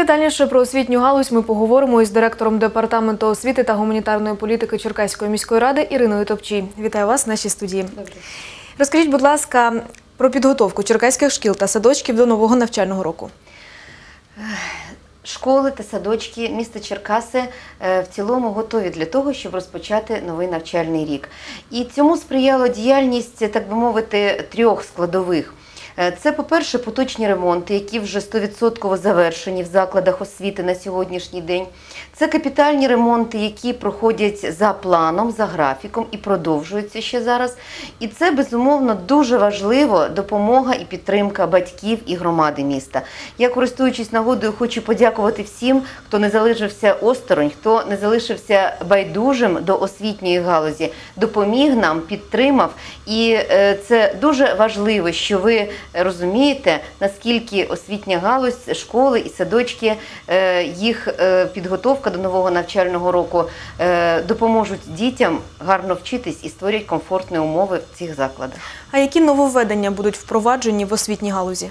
Детальніше про освітню галузь ми поговоримо із директором департаменту освіти та гуманітарної політики Черкаської міської ради Іриною Топчій. Вітаю вас в нашій студії. Розкажіть, будь ласка, про підготовку черкаських шкіл та садочків до нового навчального року. Школи та садочки міста Черкаси е, в цілому готові для того, щоб розпочати новий навчальний рік. І цьому сприяла діяльність, так би мовити, трьох складових. Е, Це, по-перше, поточні ремонти, які вже 100% завершені в закладах освіти на сьогоднішній день. Це капітальні ремонти, які проходять за планом, за графіком і продовжуються ще зараз. І це безумовно дуже важливо допомога і підтримка батьків і громади міста. Я, користуючись нагодою, хочу подякувати всім, хто не залишився осторонь, хто не залишився байдужим до освітньої галузі, допоміг нам, підтримав. І е, це дуже важливо, що ви розумієте, наскільки освітня галузь, школи і садочки, е, їх е, підготовка до нового навчального року е, допоможуть дітям гарно вчитись і створять комфортні умови в цих закладах. А які нововведення будуть впроваджені в освітній галузі?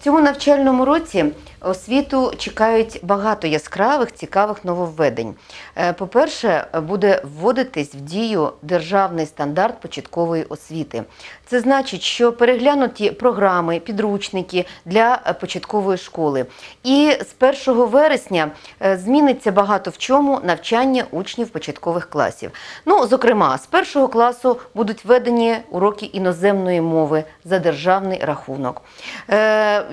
В цьому навчальному році освіту чекають багато яскравих, цікавих нововведень. Е, По-перше, буде вводитись в дію державний стандарт початкової освіти. Це значить, що переглянуті програми, підручники для е, початкової школи. І з 1 вересня е, зміниться багато в чому навчання учнів початкових класів. Ну, зокрема, з першого класу будуть введені уроки іноземної мови за державний рахунок.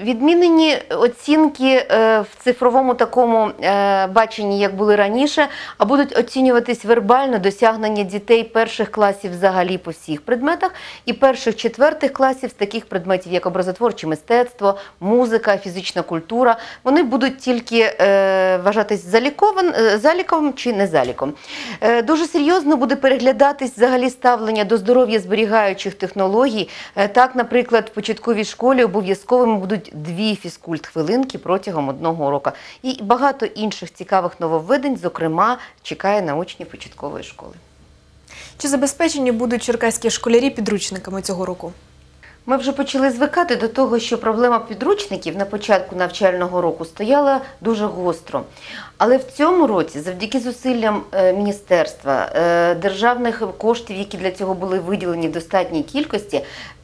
Відмінені оцінки е, в цифровому такому е, баченні, як були раніше, а будуть оцінюватись вербально досягнення дітей перших класів взагалі по всіх предметах і перших четвертих класів з таких предметів, як образотворче мистецтво, музика, фізична культура. Вони будуть тільки е, вважатись заліком чи не заліком. Дуже серйозно буде переглядатись взагалі ставлення до здоров'я зберігаючих технологій. Так, наприклад, в початковій школі обов'язковими будуть дві фізкульт-хвилинки протягом одного року. І багато інших цікавих нововведень, зокрема, чекає на учнів початкової школи. Чи забезпечені будуть черкаські школярі підручниками цього року? Ми вже почали звикати до того, що проблема підручників на початку навчального року стояла дуже гостро. Але в цьому році, завдяки зусиллям е, міністерства, е, державних коштів, які для цього були виділені в достатній кількості,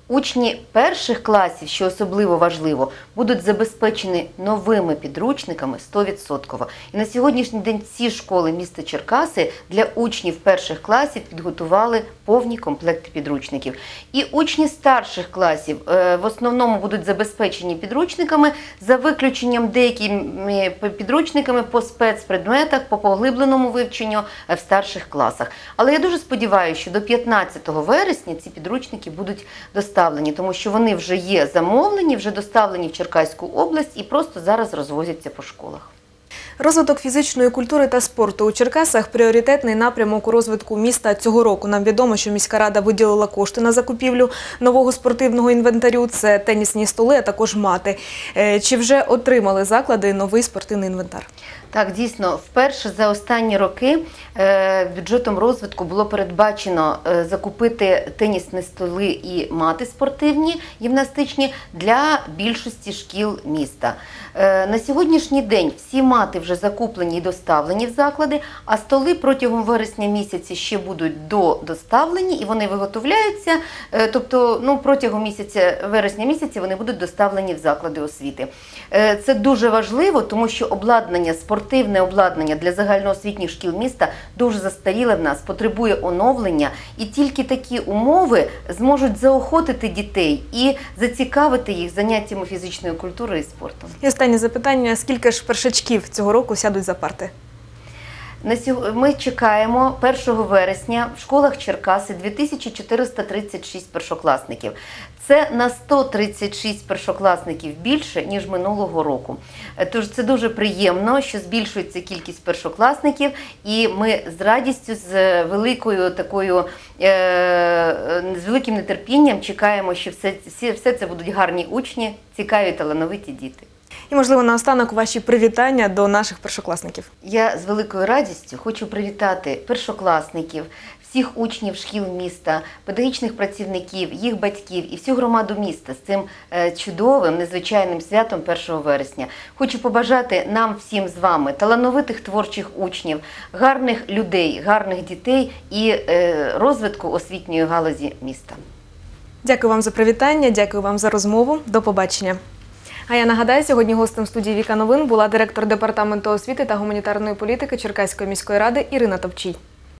Учні перших класів, що особливо важливо, будуть забезпечені новими підручниками 100%. І на сьогоднішній день ці школи міста Черкаси для учнів перших класів підготували повні комплекти підручників. І учні старших класів е, в основному будуть забезпечені підручниками за виключенням деякими підручниками по спецпредметах, по поглибленому вивченню е, в старших класах. Але я дуже сподіваюся, що до 15 вересня ці підручники будуть доставлені, тому що вони вже є замовлені, вже доставлені в Черкаську область і просто зараз розвозяться по школах. Розвиток фізичної культури та спорту у Черкасах пріоритетний напрямок у розвитку міста цього року. Нам відомо, що міська рада виділила кошти на закупівлю нового спортивного інвентарю. Це тенісні столи, а також мати. Е, Чи вже отримали заклади новий спортивний інвентар? Так, дійсно, вперше за останні роки е, бюджетом розвитку було передбачено е, закупити тенісні столи і мати спортивні гімнастичні для більшості шкіл міста. На сьогоднішній день всі мати вже закуплені і доставлені в заклади, а столи протягом вересня місяці ще будуть додоставлені і вони виготовляються. е, тобто, ну протягом місяця вересня місяці вони будуть доставлені в заклади освіти. Е, Це дуже важливо, тому що обладнання, спортивне обладнання для загальноосвітніх шкіл міста дуже застаріле в нас, потребує оновлення, і тільки такі умови зможуть заохотити дітей і зацікавити їх заняттями фізичної культури і спортом. І останнє запитання: скільки ж першачків цього року сядуть за парти? Ми чекаємо 1 вересня в школах Черкаси 2436 першокласників. Це на 136 першокласників більше, ніж минулого року. Е, Тож це дуже приємно, що збільшується кількість першокласників, і ми з радістю, з великою такою, е, е, з великим нетерпінням чекаємо, що все, все це будуть гарні учні, цікаві талановиті діти. І, можливо, наостанок ваші привітання до наших першокласників. Я з великою радістю хочу привітати першокласників, всіх учнів шкіл міста, педагогічних працівників, їх батьків і всю громаду міста з цим е, чудовим, незвичайним святом 1 вересня. Хочу побажати нам всім з вами талановитих творчих учнів, гарних людей, гарних дітей і е, розвитку освітньої галузі міста. Дякую вам за привітання, дякую вам за розмову. До побачення. А я нагадаю, сьогодні гостем студії Віка Новин була директор департаменту освіти та гуманітарної політики Черкаської міської ради Ірина Топчій.